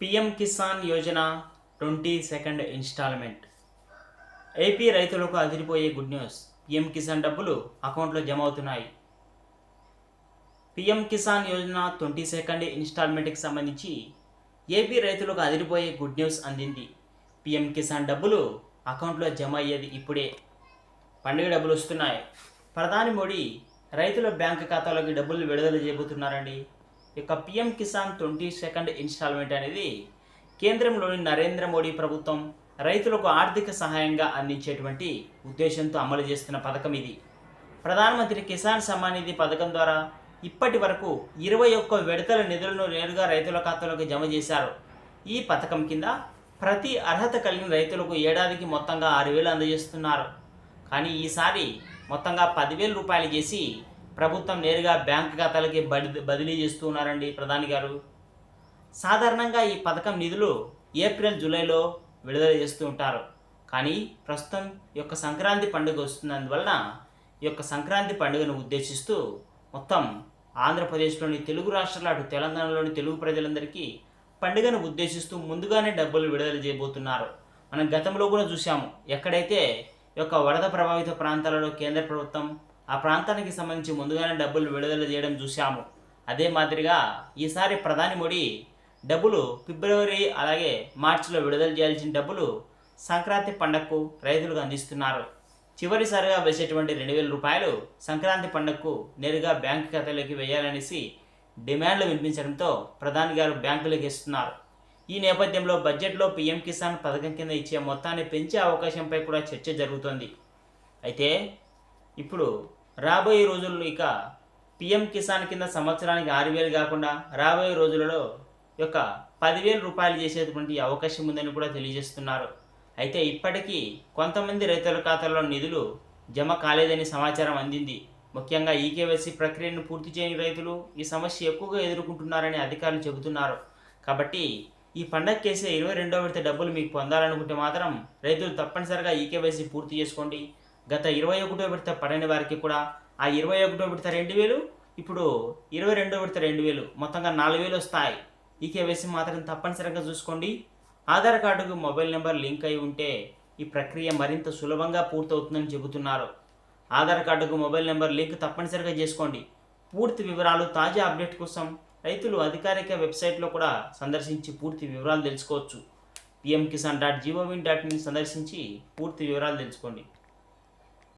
PM Kisan Yojana twenty second installment. AP రైతులకు అదిరిపోయే good news. PM Kisan డబ్బులు అకౌంట్లో జమ అవుతున్నాయి. PM Kisan Yojana twenty second ఇన్స్టాల్మెంట్కి సంబంధించి ఏపీ రైతులకు అదిరిపోయే గుడ్ న్యూస్ అందింది. పిఎం కిసాన్ డబ్బులు అకౌంట్లో జమ అయ్యేది ఇప్పుడే. పండుగ డబ్బులు వస్తున్నాయి. ప్రధాని మోడీ రైతుల బ్యాంక్ ఖాతాలోకి డబ్బులు విడుదల చేయబోతున్నారండి. ఇక PM Kisan twenty second installment అనేది కేంద్రంలోని నరేంద్ర మోడీ ప్రభుత్వం రైతులకు ఆర్థిక సహాయంగా అందించేటువంటి ఉద్దేశంతో అమలు చేస్తున్న పథకం ఇది. ప్రధానమంత్రి కిసాన్ సమ్మాన్ నిధి పథకం ద్వారా ఇప్పటి వరకు ఇరవై ఒక్క విడతల నిధులను నేరుగా రైతుల ఖాతాలోకి జమ చేశారు. ఈ పథకం కింద ప్రతి అర్హత కలిగిన రైతులకు ఏడాదికి మొత్తంగా ఆరు వేలు అందజేస్తున్నారు. కానీ ఈసారి మొత్తంగా పదివేల రూపాయలు చేసి ప్రభుత్వం నేరుగా బ్యాంక్ ఖాతాలకి బడి బదిలీ చేస్తూ ఉన్నారండి ప్రధాని గారు. సాధారణంగా ఈ పథకం నిధులు ఏప్రిల్ జూలైలో విడుదల చేస్తూ ఉంటారు. కానీ ప్రస్తుతం ఈ యొక్క సంక్రాంతి పండుగ వస్తున్నందువలన ఈ యొక్క సంక్రాంతి పండుగను ఉద్దేశిస్తూ మొత్తం ఆంధ్రప్రదేశ్లోని తెలుగు రాష్ట్రాల అటు తెలంగాణలోని తెలుగు ప్రజలందరికీ పండుగను ఉద్దేశిస్తూ ముందుగానే డబ్బులు విడుదల చేయబోతున్నారు. మనం గతంలో కూడా చూసాము ఎక్కడైతే ఈ యొక్క వరద ప్రభావిత ప్రాంతాలలో కేంద్ర ప్రభుత్వం ఆ ప్రాంతానికి సంబంధించి ముందుగానే డబ్బులు విడుదల చేయడం చూశాము. అదే మాదిరిగా ఈసారి ప్రధాని మోడీ డబ్బులు ఫిబ్రవరి అలాగే మార్చిలో విడుదల చేయాల్సిన డబ్బులు సంక్రాంతి పండగకు రైతులకు అందిస్తున్నారు. చివరిసారిగా వేసేటువంటి రెండు వేల రూపాయలు సంక్రాంతి పండగకు నేరుగా బ్యాంకు ఖాతాలోకి వేయాలనేసి డిమాండ్లు వినిపించడంతో ప్రధాని గారు బ్యాంకులకు ఇస్తున్నారు ఈ నేపథ్యంలో బడ్జెట్లో పీఎం కిసాన్ పథకం కింద ఇచ్చే మొత్తాన్ని పెంచే అవకాశంపై కూడా చర్చ జరుగుతోంది. అయితే ఇప్పుడు రాబోయే రోజుల్లో ఇక పిఎం కిసాన్ కింద సంవత్సరానికి ఆరు వేలు కాకుండా రాబోయే రోజులలో యొక్క పదివేల రూపాయలు చేసేటువంటి అవకాశం ఉందని కూడా తెలియజేస్తున్నారు. అయితే ఇప్పటికీ కొంతమంది రైతుల ఖాతాల్లో నిధులు జమ కాలేదని సమాచారం అందింది. ముఖ్యంగా ఈకేవైసీ ప్రక్రియను పూర్తి చేయని రైతులు ఈ సమస్య ఎక్కువగా ఎదుర్కొంటున్నారని అధికారులు చెబుతున్నారు. కాబట్టి ఈ పండగ కేసే ఇరవై రెండో విడత డబ్బులు మీకు పొందాలనుకుంటే మాత్రం రైతులు తప్పనిసరిగా ఈకేవైసీ పూర్తి చేసుకోండి. గత ఇరవై ఒకటో విడత పడని వారికి కూడా ఆ ఇరవై ఒకటో విడత రెండు వేలు ఇప్పుడు ఇరవై రెండో విడత రెండు వేలు. మొత్తంగా నాలుగు వేలు వస్తాయి. ఈ కేవైసీ మాత్రం తప్పనిసరిగా చూసుకోండి. ఆధార్ కార్డుకు మొబైల్ నెంబర్ లింక్ అయి ఉంటే ఈ ప్రక్రియ మరింత సులభంగా పూర్తవుతుందని చెబుతున్నారు. ఆధార్ కార్డుకు మొబైల్ నెంబర్ లింక్ తప్పనిసరిగా చేసుకోండి. పూర్తి వివరాలు తాజా అప్డేట్ కోసం రైతులు అధికారిక వెబ్సైట్లో కూడా సందర్శించి పూర్తి వివరాలు తెలుసుకోవచ్చు. PM Kisan dot gov in dot in సందర్శించి పూర్తి వివరాలు తెలుసుకోండి.